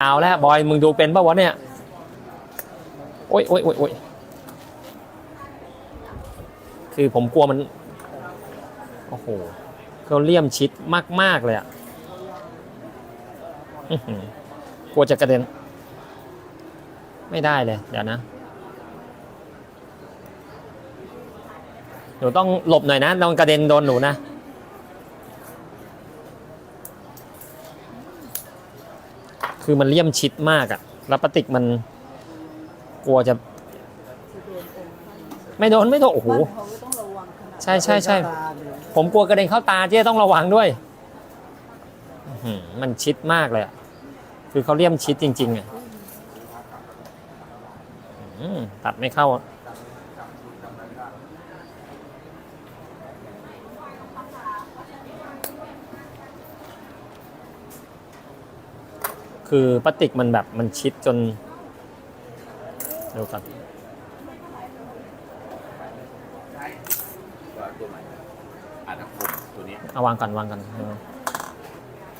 เอาแล้วบอยมึงดูเป็นป่าวะเนี่ย โอ้ยโอ้ยโอ้ยโอ้ยคือผมกลัวมัน โอ้โหเขาเลี่ยมชิดมาก ๆ เลยอะกลัวจะกระเด็น ไม่ได้เลย เดี๋ยวนะ หนูต้องหลบหน่อยนะลองกระเด็นโดนหนูนะ คือมันเลี่ยมชิดมากอะแล้วปฏิกมันกลัวจะ ไม่โดนไม่โดนโอ้โห บ้านเขาก็ต้องระวังขนาดใช่ใช่ใช่ ตาเลยผมกลัวกระเด็นเข้าตาเจ๊ต้องระวังด้วยอื้อหือมันชิดมากเลยอะคือเขาเลี่ยมชิดจริงๆอะอื้อตัดไม่เข้า คือพลาสติกมันแบบมันชิดจนเดี๋ยวก่อนว่าตัวใหม่อาจจะคมตัวนี้เอาวางก่อนวางก่อนเออ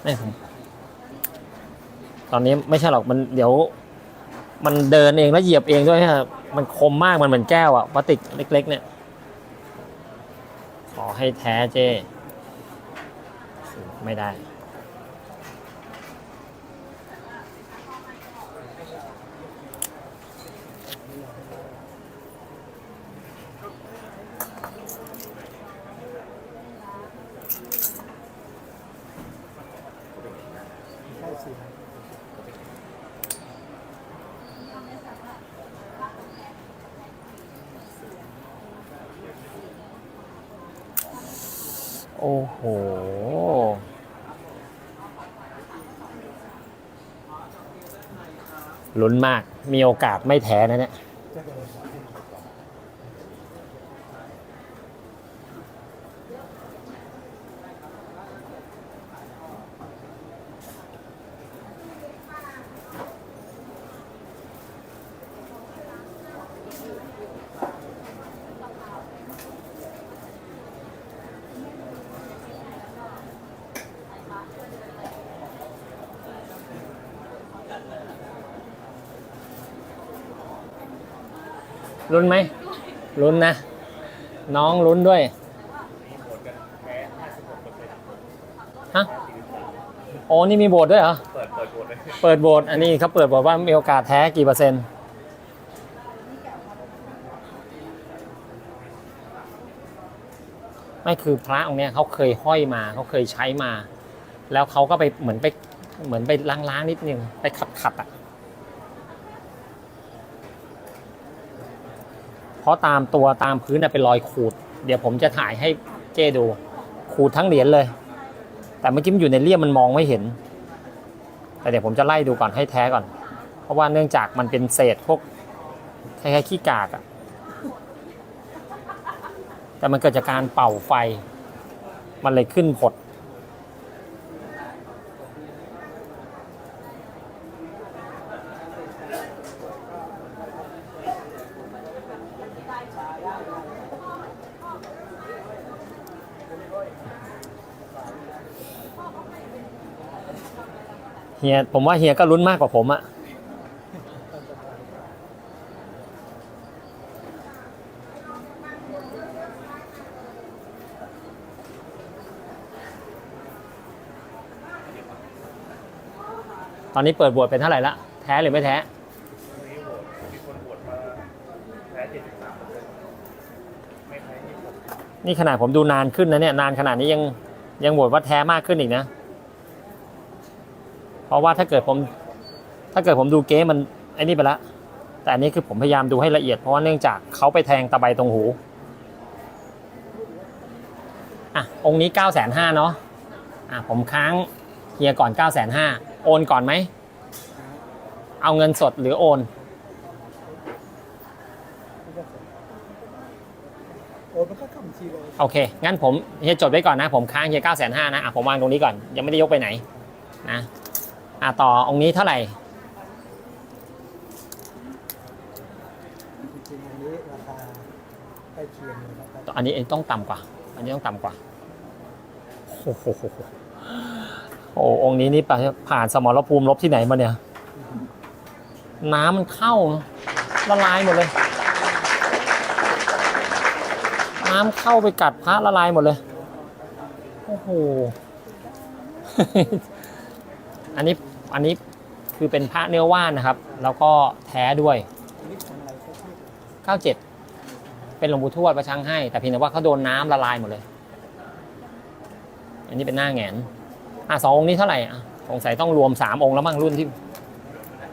ไม่ผมตอนนี้ไม่ใช่หรอกมันเดี๋ยว มันเดินเองแล้วเหยียบเองด้วยฮะมันคมมากมันเหมือนแก้วอะพลาสติกเล็ก ๆ เนี่ย ขอให้แท้เจ้ไม่ได้ ใช่สิโอ้โห ลุ้นมาก มีโอกาสไม่แท้นะเนี่ย ลุ้นไหมลุ้นนะ น้องลุ้นด้วยฮะโอ้นี่มีโบทด้วยเหรอเปิดเปิดโหวตเลยเปิดโบทอันนี้เขาเปิดบอกว่ามีโอกาสแท้กี่เปอร์เซ็นต์ไม่คือพระองค์เนี้ยเขาเคยห้อยมาเขาเคยใช้มา แล้วเขาก็ไปเหมือนไปเหมือนไปล้างๆนิดนึงไปขัดขัดๆอะ เพ ราะตามตัวตามพื้นเป็นรอยขูด เดี๋ยวผมจะถ่ายให้เจ้ดู ขูดทั้งเหรียญเลย แต่เมื่อกี้มันอยู่ในเลี่ยมมันมองไม่เห็น แต่เดี๋ยวผมจะไล่ดูก่อนให้แท้ก่อน เพราะว่าเนื่องจากมันเป็นเศษพวกคล้ายๆขี้กากอะแต่มันเกิดจากการเป่าไฟ มันเลยขึ้นผด เฮียผมว่าเฮียก็ลุ้นมากกว่าผมอะตอนนี้เปิดบวชเป็นเท่าไหร่ละ แท้หรือไม่แท้ ตัวนี้โหวตมีคนโหวตมาแพ้เจ็ดสิบสามเปอร์เซ็นต์ไม่แพ้ยี่สิบ นี่ขนาดผมดูนานขึ้นนะเนี่ยนานขนาดนี้ยังยังบวชว่าแท้มากขึ้นอีกนะ เพราะว่าถ้าเกิดผม ถ้าเกิดผมดูเก๊มันไอ้นี่ไปละ แต่อันนี้คือผมพยายามดูให้ละเอียดเพราะว่าเนื่องจากเขาไปแทงตะไบตรงหูอะองค์นี้9ก้าแสนห้าเนาะอะผมค้างเฮียก่อน9ก้าแสนห้าโอนก่อนไหม เอาเงินสดหรือโอน โอ้ มันก็เข้าบัญชีเลยโอเค งั้นผมเฮียจดไว้ก่อนนะ ผมค้างเฮียเก้าแสนห้านะ อะผมวางตรงนี้ก่อน ยังไม่ได้ยกไปไหนนะ อะต่อองค์นี้เท่าไหร่ จริงๆอันนี้ราคาใกล้เคียงเลยนะครับอันนี้ต้องต่ำกว่า อันนี้ต้องต่ำกว่า โอ้โหโอ้องค์นี้นี่ผ่านสมรภูมิลบที่ไหนมาเนี่ยใน้ำมันเข้าละลายหมดเลย น้ำเข้าไปกัดพระละลายหมดเลย โอ้โห อันนี้อันนี้คือเป็นพระเนื้อว่านนะครับ แล้วก็แท้ด้วยนี่ทำอะไรเขาเรียก97เป็นหลวงปู่ทวดประชังให้ แต่เพียงแต่ว่าเขาโดนน้ำละลายหมดเลย อันนี้เป็นหน้าแงนอะสององค์นี้เท่าไหร่อะสงสัยต้องรวมสามองค์แล้วมั้งรุ่นที่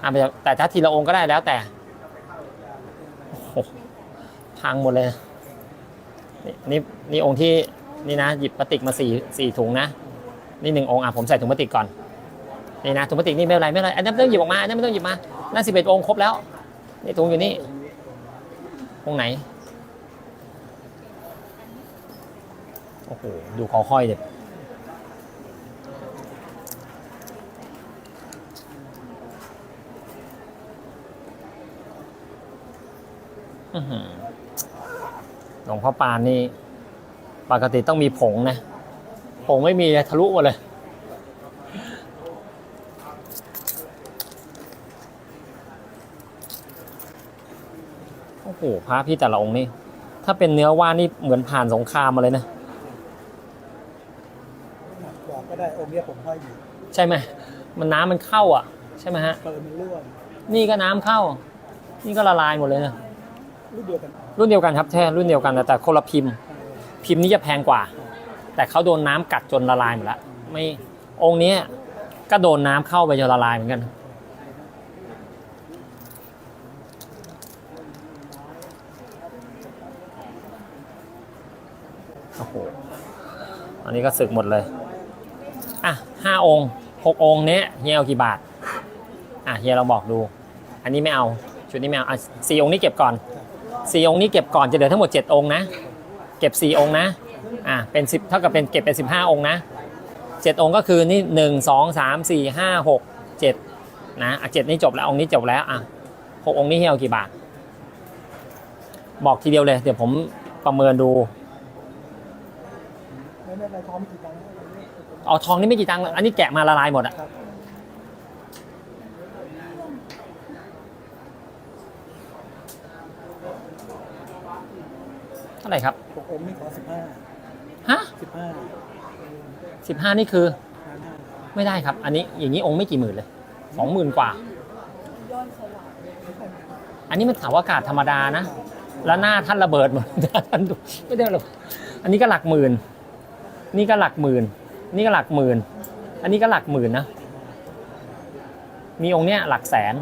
อะแต่ถ้าทีละองค์ก็ได้แล้วแต่พังหมดเลยนะ นี่นี่องค์ที่นี่นะหยิบพลาสติกมาสี่สี่ถุงนะ นี่หนึ่งองค์อะผมใส่ถุงพลาสติกก่อนนี่นะถุงพลาสติกนี่ไม่เป็นไรไม่เป็นไรอันนั้นไม่ต้องหยิบออกมาอันนั้นไม่ต้องหยิบมานั่นสิบเอ็ดองค์ครบแล้วนี่ถุงอยู่นี่องค์ไหนโอ้โหดูคอค่อยเด็ดอือหือ หลวงพ่อปานนี่ปกติต้องมีผงนะ ผงไม่มีเลยทะลุหมดเลยโอ้โหพระพี่แต่ละองค์นี่ ถ้าเป็นเนื้อว่านนี่เหมือนผ่านสงครามมาเลยนะ บอกก็ได้องค์เนี้ยผมห้อยอยู่ใช่ไหมมันน้ำมันเข้าอะ ใช่ไหมฮะ เปิดมันร่วงนี่ก็น้ำเข้า นี่ก็ละลายหมดเลยนะรุ่นเดียวกัน รุ่นเดียวกันครับแท้รุ่นเดียวกันนะแต่คนละพิมพ์ พิมพ์นี้จะแพงกว่า แต่เขาโดนน้ำกัดจนละลายหมดแล้วไม่องค์นี้ก็โดนน้ำเข้าไปจนละลายเหมือนกันโอ้โหอันนี้ก็สึกหมดเลย อะห้าองค์หกองค์เนี้ยเฮียเอากี่บาท อะเฮียเราบอกดู อันนี้ไม่เอา ชุดนี้ไม่เอาอะสี่องค์นี้เก็บก่อน สี่องค์นี้เก็บก่อนจะเหลือทั้งหมดเจ็ดองค์นะ เก็บสี่องค์นะ อะเป็นสิบเท่ากับเป็นเก็บเป็นสิบห้าองค์นะเจ็ดองค์ก็คือนี่หนึ่งสองสามสี่ห้าหกเจ็ดนะอะเจ็ดนี้จบแล้วองค์นี้จบแล้วอะหกองค์นี้เฮียเอากี่บาท บอกทีเดียวเลย เดี๋ยวผมประเมินดูองมีกี่ตังค์เอาทองนี่ไม่กี่ตังค์อันนี้แกะมาละลายหมดอะ ครับ เท่า ไหร่ครับหกองค์นี่ขอสิบห้าฮะสิบห้าสิบห้านี่คือห้าห้าไม่ได้ครับ อันนี้อย่างนี้องค์ไม่กี่หมื่นเลยสองหมื่นกว่า อันนี้มันถาวอากาศธรรมดานะ แล้วหน้าท่านระเบิดหมดหน้าท่านดูไม่ได้หรอกอันนี้ก็หลักหมื่น นี่ก็หลักหมื่น นี่ก็หลักหมื่น อันนี้ก็หลักหมื่นนะ มีองค์เนี้ยหลักแสน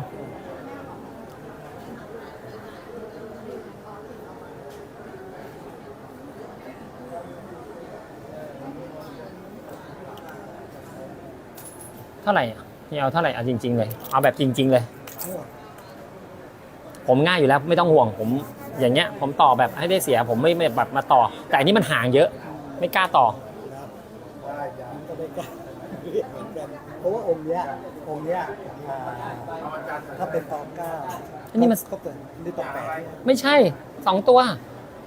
เท่าไหร่อะนี่เอาเท่าไหร่เอาจริง ๆ เลย เอาแบบจริง ๆ เลย ผมง่ายอยู่แล้วไม่ต้องห่วงผม อย่างเงี้ย ผมต่อแบบให้ได้เสีย ผมไม่ไม่แบบมาต่อ แต่อันนี้มันห่างเยอะ ไม่กล้าต่อได้จ้ะมันก็ไม่กล้าเรียกเหมือนกันเพราะว่าองค์เนี้ยองค์เนี้ยอ่าถ้าเป็นตองเก้าอันนี้มัน ก็เกิดนี่ตองแปดไม่ใช่สองตัว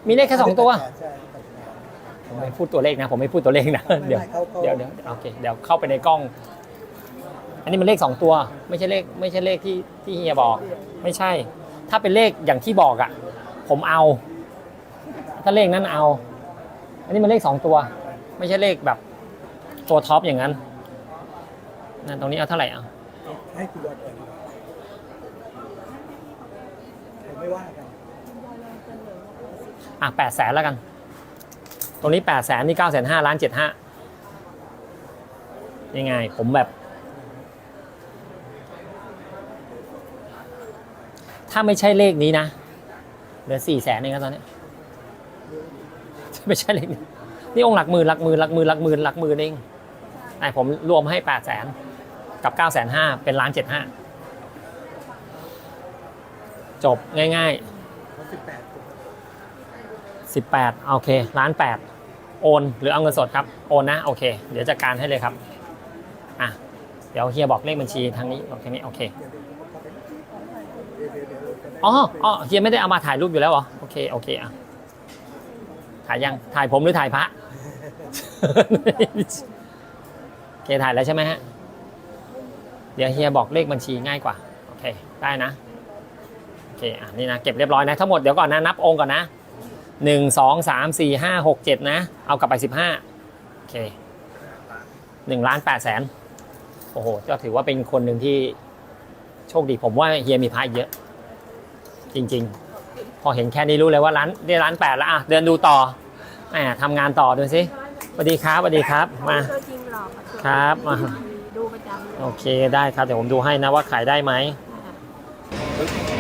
มีเลขแค่สองตัว ใช่ตองแปดผมไม่พูดตัวเลขนะ ผมไม่พูดตัวเลขนะไม่เดี๋ยวไม่เขาเขาเดี๋ยวเดี๋ยวโอเค เดี๋ยวเข้าไปในกล้อง อันนี้มันเลขสองตัว ไม่ใช่เลขไม่ใช่เลขที่ที่เฮียบอก ไม่ใช่ ถ้าเป็นเลขอย่างที่บอกอะ ผมเอา ถ้าเลขนั้นเอา อันนี้มันเลขสองตัว ไม่ใช่เลขแบบตัวท็อปอย่างนั้นนั่นตรงนี้เอาเท่าไหร่อะให้คุณยอดเองผมไม่ว่ากันอะแปดแสนแล้วกัน ตรงนี้แปดแสนนี่เก้าแสนห้าล้านเจ็ดห้ายังไง ผมแบบ ถ้าไม่ใช่เลขนี้นะเหลือสี่แสนเองครับตอนนี้ไม่ใช่เลขนี้นี่องค์หลักหมื่นหลักหมื่นหลักหมื่นหลักหมื่นหลักหมื่นเองไอผมรวมให้แปดแสนกับเก้าแสนห้าเป็นล้านเจ็ดห้าจบง่ายๆเขาสิบแปดคนสิบแปดโอเคล้านแปดโอน หรือเอาเงินสดครับ โอนนะโอเค เดี๋ยวจัดการให้เลยครับอะเดี๋ยวเฮียบอกเลขบัญชีทางนี้โอเคนี้โอเค อ๋ออ๋อเฮียไม่ได้เอามาถ่ายรูปอยู่แล้วเหรอ โอเค โอเคอะ ถ่ายยัง ถ่ายผมหรือถ่ายพระ โอเค ถ่ายแล้วใช่ไหมฮะ เดี๋ยวเฮียบอกเลขบัญชีง่ายกว่า โอเค ได้นะเเค อะ นี่นะ เก็บเรียบร้อยนะ ทั้งหมดเดี๋ยวก่อนนะ นับองค์ก่อนนะหนึ่งสองสามสี่ห้าหกเจ็ดนะ เอากลับไปสิบห้าโอเคหนึ่งล้านแปดแสนโอ้โหก็ถือว่าเป็นคนหนึ่งที่โชคดีผมว่าเฮียมีพระเยอะ จริง ๆ พอเห็นแค่นี้รู้เลยว่าร้านได้ร้านแปดแล้วอะเดินดูต่อแหมทำงานต่อดูสิสวัสดีครับสวัสดีครับมาตัวจริงหรอกมาครับมาดูประจำเลยโอเคได้ครับเดี๋ยวผมดูให้นะว่าขายได้ไหมค่ะ